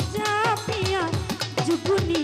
রাজা পিয়া যুগুনি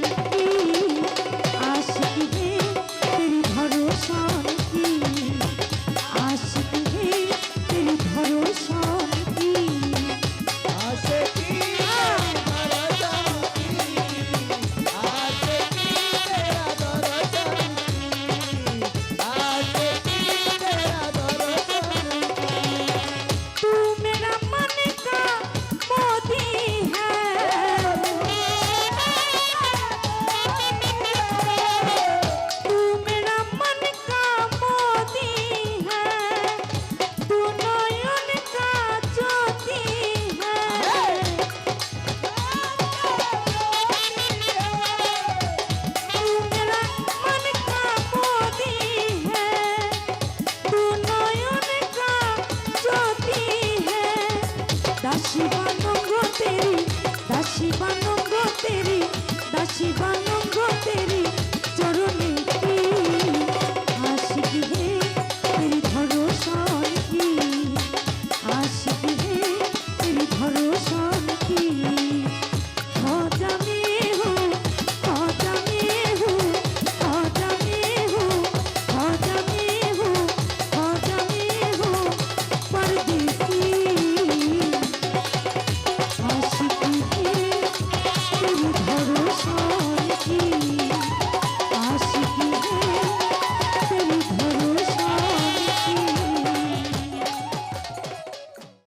দাসী বানঙ্গ তেরি দাসী বানঙ্গ তেরি দাসী বানঙ্গ